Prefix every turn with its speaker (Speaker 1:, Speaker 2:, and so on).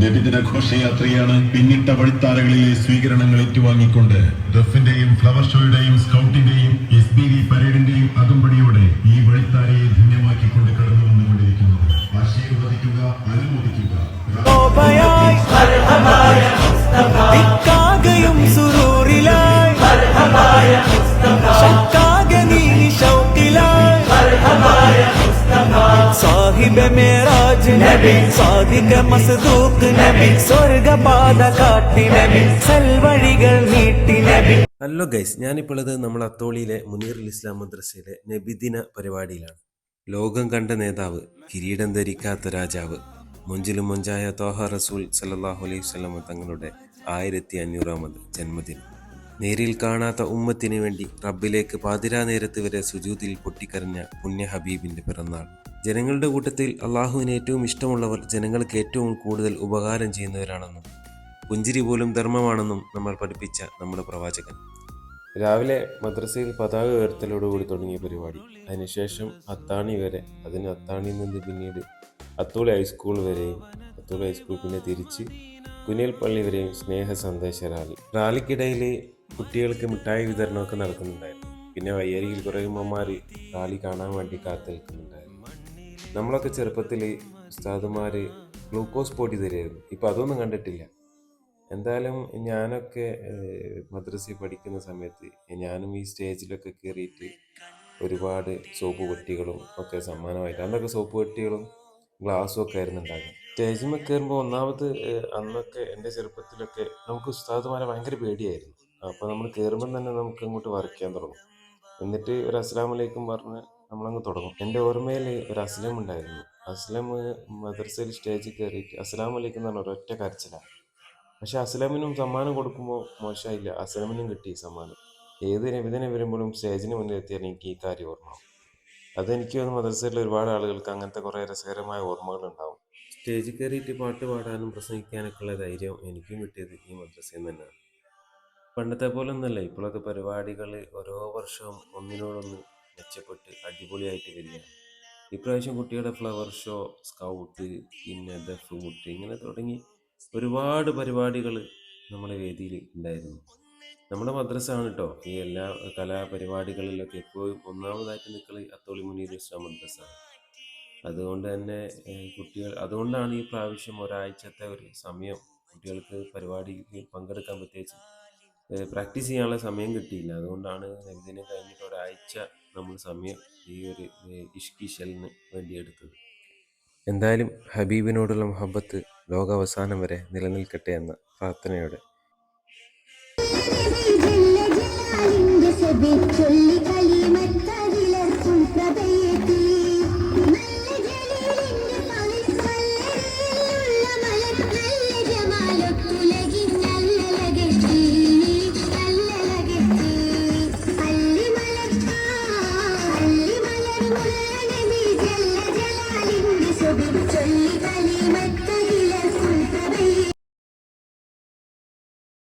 Speaker 1: നബിദിന ഘോഷയാത്രയാണ് പിന്നിട്ട വഴിത്താരകളിലെ സ്വീകരണങ്ങൾ ഏറ്റുവാങ്ങിക്കൊണ്ട്. ദഫിന്റെയും ഫ്ലവർ ഷോയുടെയും സ്കൗട്ടിന്റെയും എസ് ബി വി പരേഡിന്റെയും അകമ്പടിയോടെ ഈ വഴിത്താരയെ ധന്യമാക്കിക്കൊണ്ട് കടന്നു വന്നുകൊണ്ടിരിക്കുന്നത് ആശീർവദിക്കുക അനുമോദിക്കുക
Speaker 2: സാഹിബ മേരാജ് നബി സാദിക മസ്ദൂഖ് നബി സ്വർഗപാത കാട്ടി നബി സൽവഴികൾ നീട്ടി നബി.
Speaker 3: ഹലോ ഗൈസ് ഇത് നമ്മൾ അത്തോളിയിലെ മുനീറുൽ ഇസ്ലാം മദ്രസയിലെ നബിദിന പരിപാടിയിലാണ്. ലോകം കണ്ട നേതാവ് കിരീടം ധരിക്കാത്ത രാജാവ് മുഞ്ചിലും മുഞ്ചായ തോഹ റസൂൽ സല്ലാഹു അലൈഹി വസല്ലമ തങ്ങളുടെ ആയിരത്തി അഞ്ഞൂറാമത് ജന്മദിനം. നേരിൽ കാണാത്ത ഉമ്മത്തിന് വേണ്ടി റബ്ബിലേക്ക് പാതിരാ നേരത്ത് വരെ സുജൂതിൽ പൊട്ടിക്കരഞ്ഞ പുണ്യ ഹബീബിന്റെ പിറന്നാൾ. ജനങ്ങളുടെ കൂട്ടത്തിൽ അള്ളാഹുവിന് ഏറ്റവും ഇഷ്ടമുള്ളവർ ജനങ്ങൾക്ക് ഏറ്റവും കൂടുതൽ ഉപകാരം ചെയ്യുന്നവരാണെന്നും പുഞ്ചിരി പോലും ധർമ്മമാണെന്നും നമ്മൾ പഠിപ്പിച്ച നമ്മുടെ പ്രവാചകൻ. രാവിലെ മദ്രസയിൽ പതാക ഉയർത്തലോടുകൂടി തുടങ്ങിയ പരിപാടി. അതിനുശേഷം അത്താണി വരെ അതിന് അത്താണിയിൽ നിന്ന് പിന്നീട് അത്തോളി ഹൈസ്കൂൾ വരെയും അത്തോളി ഹൈസ്കൂൾ പിന്നെ തിരിച്ച് കുനിയൽപ്പള്ളി വരെയും സ്നേഹ സന്ദേശ റാലി. റാലിക്കിടയിൽ കുട്ടികൾക്ക് മിഠായി വിതരണമൊക്കെ നടക്കുന്നുണ്ടായിരുന്നു. പിന്നെ വയ്യരിയിൽ കുറേ ഉമ്മമാർ റാലി കാണാൻ വേണ്ടി കാത്തു നിൽക്കുന്നുണ്ടായിരുന്നു നമ്മളൊക്കെ ചെറുപ്പത്തിൽ ഉസ്താദുമാർ ഗ്ലൂക്കോസ് പൊടി തരുമായിരുന്നു. ഇപ്പം അതൊന്നും കണ്ടിട്ടില്ല. എന്തായാലും ഞാനൊക്കെ മദ്രസയിൽ പഠിക്കുന്ന സമയത്ത് ഞാനും ഈ സ്റ്റേജിലൊക്കെ കയറിയിട്ട് ഒരുപാട് സോപ്പ് പെട്ടികളും ഒക്കെ സമ്മാനമായിട്ട് അന്നൊക്കെ സോപ്പ് പെട്ടികളും ഗ്ലാസ്സും ഒക്കെ ആയിരുന്നു ഉണ്ടാകും സ്റ്റേജിൽ കയറുമ്പോൾ ഒന്നാമത് അന്നൊക്കെ എന്റെ ചെറുപ്പത്തിലൊക്കെ നമുക്ക് ഉസ്താദുമാരെ ഭയങ്കര പേടിയായിരുന്നു. അപ്പോൾ നമ്മൾ കയറുമ്പം തന്നെ നമുക്ക് അങ്ങോട്ട് വരയ്ക്കാൻ തുടങ്ങും. എന്നിട്ട് ഒരു അലൈക്കും പറഞ്ഞ് നമ്മളങ്ങ് തുടങ്ങും. എന്റെ ഓർമ്മയിൽ ഒരു അസ്ലം ഉണ്ടായിരുന്നു. അസ്ലം മദ്രസയിൽ സ്റ്റേജിൽ കയറി അസ്ലാം അലൈക്കും എന്ന് പറഞ്ഞ ഒരൊറ്റ കരച്ചിലാണ് പക്ഷെ അസ്ലമിനും സമ്മാനം കൊടുക്കുമ്പോൾ മോശമായില്ല. അസ്ലമിനും കിട്ടി സമ്മാനം. ഏത് നബിദിനം വരുമ്പോഴും സ്റ്റേജിന് മുന്നിൽ എത്തിയാൽ എനിക്ക് ഈ കാര്യം ഓർമ്മ. അതെനിക്ക് തോന്നുന്നു മദ്രസയിലെ ഒരുപാട് ആളുകൾക്ക് അങ്ങനത്തെ കുറേ രസകരമായ ഓർമ്മകൾ ഉണ്ടാവും. സ്റ്റേജിൽ കയറിയിട്ട് പാട്ട് പാടാനും പ്രസംഗിക്കാനൊക്കെ ഉള്ള ധൈര്യം എനിക്കും കിട്ടിയത് ഈ മദ്രസയിൽ തന്നെയാണ്. പണ്ടത്തെ പോലെ ഒന്നല്ല ഇപ്പോഴൊക്കെ പരിപാടികൾ ഓരോ വർഷവും ഒന്നിനോടൊന്ന് മെച്ചപ്പെട്ട് അടിപൊളിയായിട്ട് വരികയാണ്. ഇപ്രാവശ്യം കുട്ടികളുടെ ഫ്ലവർ ഷോ സ്കൗട്ട് പിന്നെ ദഫ് മുട്ട് ഇങ്ങനെ തുടങ്ങി ഒരുപാട് പരിപാടികൾ നമ്മുടെ വേദിയിൽ ഉണ്ടായിരുന്നു. നമ്മുടെ മദ്രസ ആണ് കേട്ടോ ഈ എല്ലാ കലാപരിപാടികളിലൊക്കെ എപ്പോഴും ഒന്നാമതായിട്ട് നിൽക്കുന്നത് അത്തോളി മുനീർ ഇസ്ലാം മദ്രസ അതുകൊണ്ട് തന്നെ കുട്ടികൾ അതുകൊണ്ടാണ് ഈ പ്രാവശ്യം ഒരാഴ്ചത്തെ ഒരു സമയം കുട്ടികൾക്ക് പരിപാടിയിൽ പങ്കെടുക്കാൻ പ്രത്യേകിച്ച് പ്രാക്ടീസ് ചെയ്യാനുള്ള സമയം കിട്ടിയില്ല. അതുകൊണ്ടാണ് നബിദിനം കഴിഞ്ഞിട്ട് ഒരാഴ്ച നമ്മൾ സമയം ഈ ഒരു ഇഷ്കിഷലിന് വേണ്ടി എടുത്തത് എന്തായാലും ഹബീബിനോടുള്ള മുഹബത്ത് ലോകാവസാനം വരെ നിലനിൽക്കട്ടെ എന്ന പ്രാർത്ഥനയോടെ
Speaker 4: to be the